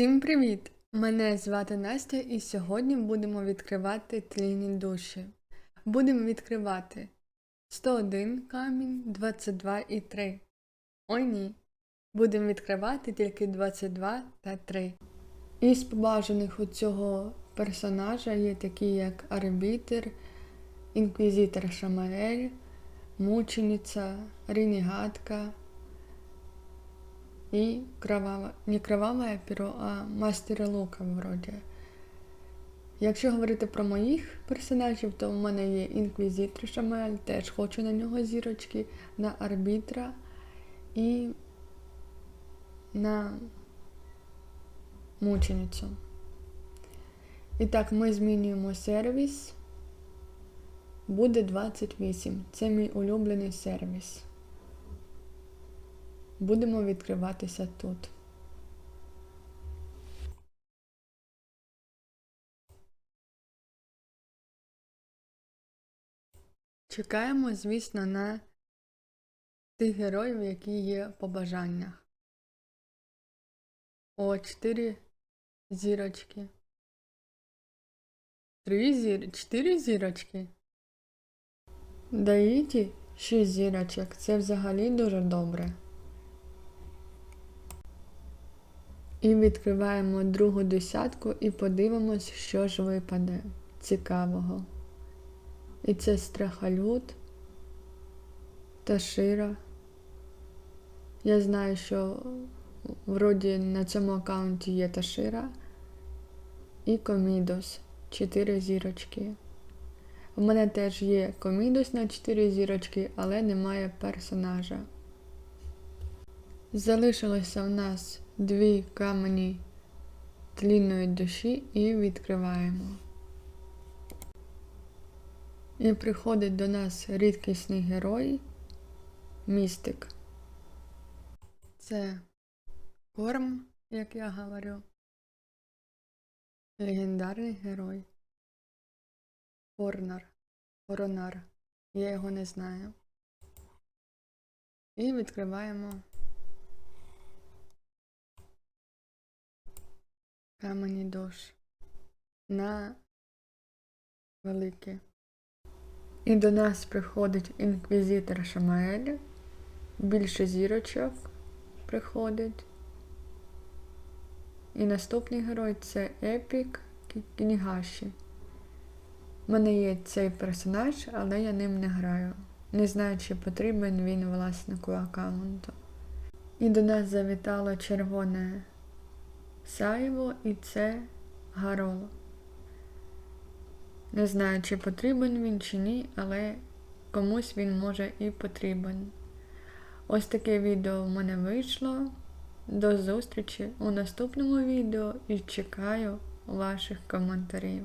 Всім привіт! Мене звати Настя і сьогодні будемо відкривати тлінні душі. Будемо відкривати 101 камінь, 22 і 3. Ой ні. Будемо відкривати тільки 22 та 3. Із побажаних у цього персонажа є такі, як арбітер, інквізитор Шамаель, мучениця, ренегатка, и кровава, не кровавое перо, а мастера лука вроді. Якщо говорити про моїх персонажів, то в мене є інквізитор Шамель, теж хочу на нього зірочки, на арбітра і на мученицю. І так, ми змінюємо сервіс. Буде 28. Це мій улюблений сервіс. Будемо відкриватися тут. Чекаємо, звісно, на тих героїв, які є по бажаннях. О, чотири зірочки. Три зір... Чотири зірочки. Даїті шість зірочок. Це взагалі дуже добре. І відкриваємо другу десятку і подивимось, що ж випаде цікавого. І це страхалют та шира. Я знаю, що вроді на цьому аккаунті є Ташира і Комідос 4 зірочки. У мене теж є Комідос на 4 зірочки, але немає персонажа. Залишилося в нас дві камені тлінної душі і відкриваємо. І приходить до нас рідкісний герой містик. Це корм, як я говорю. Легендарний герой. Корнар. Коронар. Я його не знаю. І відкриваємо камені дощ на велике. І до нас приходить інквізитор Шамаель. Більше зірочок приходить. І наступний герой це Епік Кінігаші. У мене є цей персонаж, але я ним не граю. Не знаю, чи потрібен він власнику аккаунту. І до нас завітало червоне сяйво і це гарола. Не знаю, чи потрібен він, чи ні, але комусь він може і потрібен. Ось таке відео в мене вийшло. До зустрічі у наступному відео і чекаю ваших коментарів.